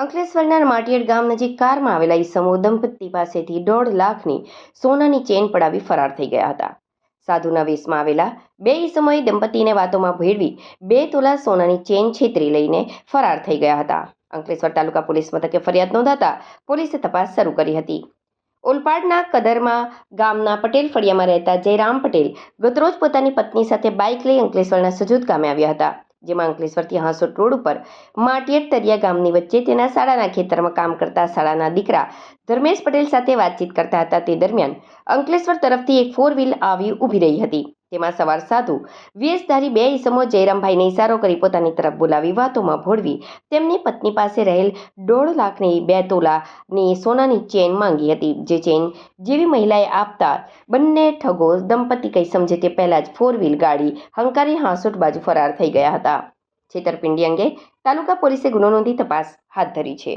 અંકલેશ્વરના માટીયડ ગામ નજીક કારમાં આવેલા ઈસમો દંપતી પાસેથી દોઢ લાખની સોનાની ચેન પડાવી ફરાર થઈ ગયા હતા. સાધુના વેશમાં આવેલા બે ઈસમોએ દંપતીને વાતોમાં ભેળવી બે તોલા સોનાની ચેન છેતરી લઈને ફરાર થઈ ગયા હતા. અંકલેશ્વર તાલુકા પોલીસ મથકે ફરિયાદ નોંધાતા પોલીસે તપાસ શરૂ કરી હતી. ઓલપાડના કદરમાં ગામના પટેલ ફળિયામાં રહેતા જયરામ પટેલ ગતરોજ પોતાની પત્ની સાથે બાઇક લઈ અંકલેશ્વરના સજૂદ ગામે આવ્યા હતા. જેમાં અંકલેશ્વરથી હાંસોટ રોડ ઉપર માટીયટ તરિયા ગામની વચ્ચે તેના શાળાના ખેતરમાં કામ કરતા શાળાના દીકરા ધર્મેશ પટેલ સાથે વાતચીત કરતા હતા. તે દરમિયાન અંકલેશ્વર તરફથી એક ફોર વ્હીલ આવી ઊભી રહી હતી. તેમાં સવાર સાધુ વેશધારી બે ઈસમો જયરામભાઈને ઇશારો કરી પોતાની તરફ બોલાવી, વાતોમાં ભોળવી. તેમની પત્ની પાસે રહેલ દોઢ લાખની બે તોલાની સોનાની ચેન માંગી હતી, જે ચેન જેવી મહિલાએ આપતા બંને ઠગો દંપતી કંઈ સમજે તે પહેલાં જ ફોર વ્હીલ ગાડી, હંકારી હાંસોટ બાજુ ફરાર થઈ ગયા હતા. છેતરપિંડી અંગે તાલુકા પોલીસે ગુનો નોંધી તપાસ હાથ ધરી છે.